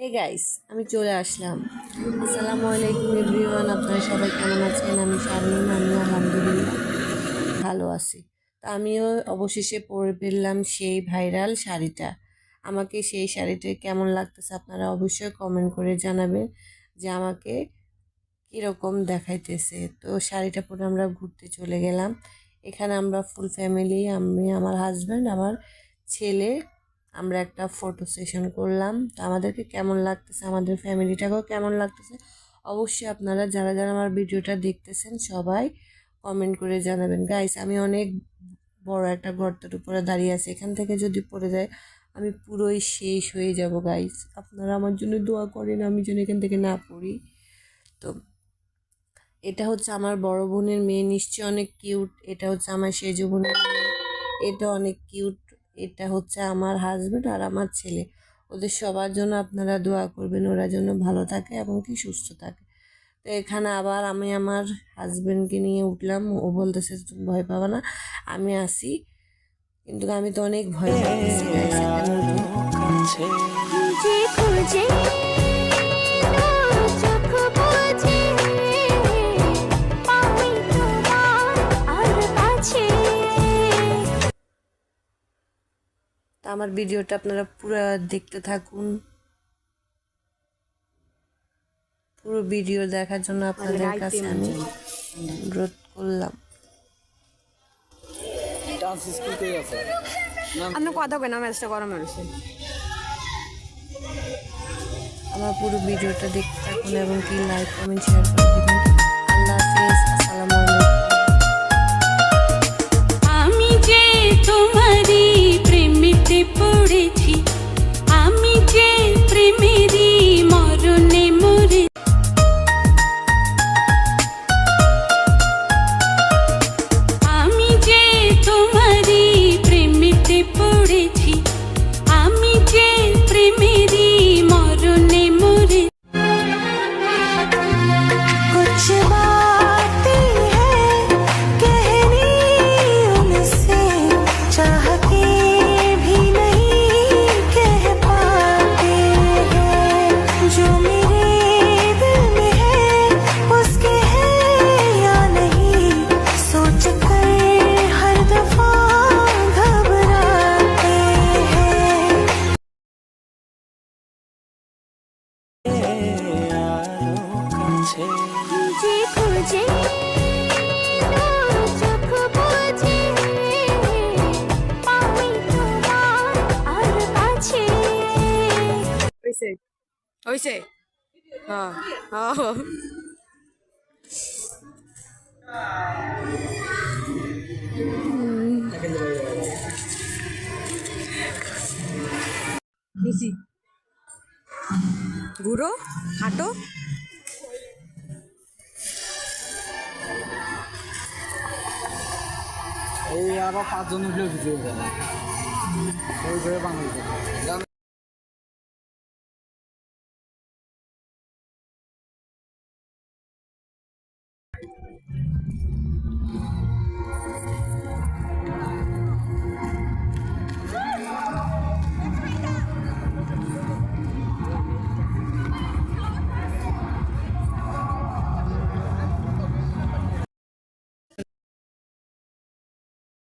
Hey guys আমি চলে আসলাম। আসসালামু আলাইকুম এভরিওয়ান, আপনারা সবাই কেমন আছেন? আমি শারমিন আমি আলহামদুলিল্লাহ ভালো আছি। তো আমিও অবশেষে পরে ফেললাম সেই ভাইরাল শাড়িটা। আমাকে সেই শাড়িটা কেমন লাগতেছে আপনারা অবশ্যই কমেন্ট করে জানাবেন যে আমাকে কীরকম দেখাইতেছে। তো শাড়িটা পরে আমরা ঘুরতে চলে গেলাম। এখানে আমরা ফুল ফ্যামিলি আমি, আমার হাজব্যান্ড আমার ছেলে আমরা একটা ফটো সেশন করলাম। তো আমাদেরকে কেমন লাগতেছে? আমাদের ফ্যামিলিটাকেও কেমন লাগতেছে? অবশ্যই আপনারা যারা যারা আমার ভিডিওটা দেখতেছেন, সবাই কমেন্ট করে জানাবেন। গাইস আমি অনেক বড় একটা গর্তের উপরে দাঁড়িয়ে আছি। এখান থেকে যদি পড়ে যায়, আমি পুরোই শেষ হয়ে যাব গাইস আপনারা আমার জন্য দোয়া করেন, আমি যেন এখান থেকে না পড়ি। তো এটা হচ্ছে আমার বড় বোনের মেয়ে। নিশ্চয়ই অনেক কিউট এটা হচ্ছে আমার সেজ বোনের মেয়ে। এটা অনেক কিউট এটা হচ্ছে আমার হাজবেন্ড আর আমার ছেলে। ওদের সবার জন্য আপনারা দোয়া করবেন, ওরা যেন ভালো থাকে এবং কি সুস্থ থাকে। তো এখানে আবার আমি আমার হাজব্যান্ডকে নিয়ে উঠলাম, ও বলতেছে, তুমি ভয় পাবে না, আমি আসি। কিন্তু আমি তো অনেক ভয় পাচ্ছি আমার ভিডিওটা আপনারা পুরো দেখতে থাকুন। পুরো ভিডিও দেখার জন্য আপনাদের কাছে আমি অনুরোধ করলাম। আপনি কথা কেন ম্যাচটা গরম হয়েছে আমার পুরো ভিডিওটা দেখতে থাকুন এবং কি লাইক কমেন্ট শেয়ার করে দেবেন। খুঁজে খুঁজে হয়েছে হ্যাঁ হ্যাঁ। ঘুরো হাঁটো। আবার পাঁচজন উঠলে কিছু হয়ে যাবে ওই করে বাঙালি